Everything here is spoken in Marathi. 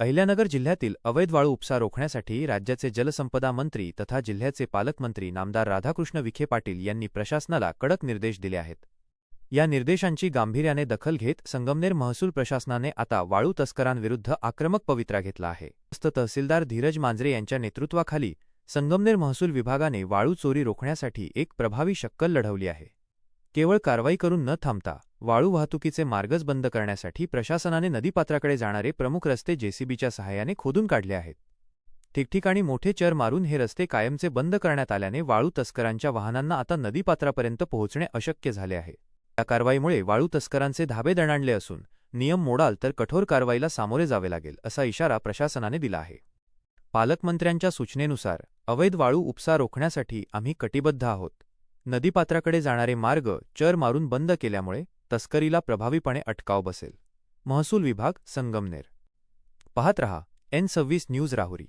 अहिल्यानगर जिल्ह्यातील अवैध वाळू उपसा रोखण्यासाठी राज्याचे जलसंपदा मंत्री तथा जिल्ह्याचे पालकमंत्री नामदार राधाकृष्ण विखे पाटील यांनी प्रशासनाला कडक निर्देश दिले आहेत. या निर्देशांची गांभीर्याने दखल घेत संगमनेर महसूल प्रशासनाने आता वाळू तस्करांविरुद्ध आक्रमक पवित्रा घेतला आहे. मस्त तहसीलदार धीरज मांजरे यांच्या नेतृत्वाखाली संगमनेर महसूल विभागाने वाळू चोरी रोखण्यासाठी एक प्रभावी शक्कल लढवली आहे. केवळ कारवाई करून न थांबता वाळू वाहतुकीचे मार्गच बंद करण्यासाठी प्रशासनाने नदीपात्राकडे जाणारे प्रमुख रस्ते जेसीबीच्या सहाय्याने खोदून काढले आहेत. ठिकठिकाणी मोठे चर मारून हे रस्ते कायमचे बंद करण्यात आल्याने वाळू तस्करांच्या वाहनांना आता नदीपात्रापर्यंत पोहोचणे अशक्य झाले आहे. या कारवाईमुळे वाळू तस्करांचे धाबे दणाणले असून नियम मोडाल तर कठोर कारवाईला सामोरे जावे लागेल असा इशारा प्रशासनाने दिला आहे. पालकमंत्र्यांच्या सूचनेनुसार अवैध वाळू उपसा रोखण्यासाठी आम्ही कटिबद्ध आहोत. नदीपात्राकडे जाणारे मार्ग चर मारून बंद केल्यामुळे तस्करीला प्रभावीपणे अटकाव बसेल. महसूल विभाग संगमनेर. पाहत रहा एन सव्वीस न्यूज राहुरी.